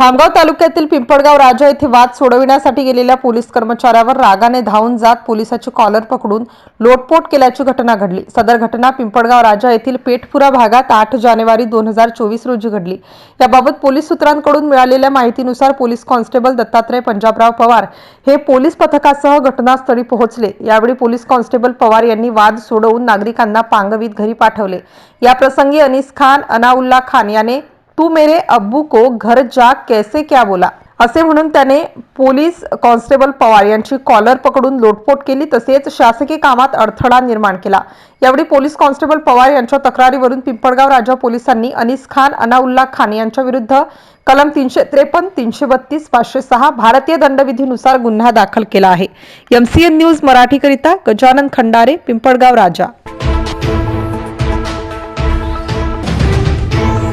खामगाव तालुक्यातील पिंपळगाव राजा येथे वाद सोडविण्यासाठी गेलेल्या पोलीस कर्मचाऱ्यावर रागाने धावून जात पोलिसाची कॉलर पकडून लोटपोट केल्याची घटना घडली. सदर घटना पिंपळगाव राजा येथील पेठपुरा भागात आठ जानेवारी दोन हजार चोवीस रोजी घडली. याबाबत पोलीस सूत्रांकडून मिळालेल्या माहितीनुसार पोलीस कॉन्स्टेबल दत्तात्रय पंजाबराव पवार हे पोलीस पथकासह घटनास्थळी पोहोचले. यावेळी पोलीस कॉन्स्टेबल पवार यांनी वाद सोडवून नागरिकांना पांगवीत घरी पाठवले. या प्रसंगी खान अनाउल्ला खान याने तू मेरे अब्बू को घर जा कैसे क्या बोला? असे म्हणून त्याने पोलीस कॉन्स्टेबल पवार यांची कॉलर पकडून लोटपोट केली तसेच शासकीय कामात अडथळा निर्माण केला. यावेळी पोलीस कॉन्स्टेबल पवार यांच्या तक्रारीवरून पिंपळगाव राजा पोलिसांनी अनिस खान अनाउल्ला खान यांच्या विरुद्ध कलम तीनशे त्रेपन्न तीनशे बत्तीस पाचशे सहा भारतीय दंडविधीनुसार गुन्हा दाखल केला आहे. एमसीएन न्यूज मराठीकरिता गजानन खंडारे पिंपळगाव राजा.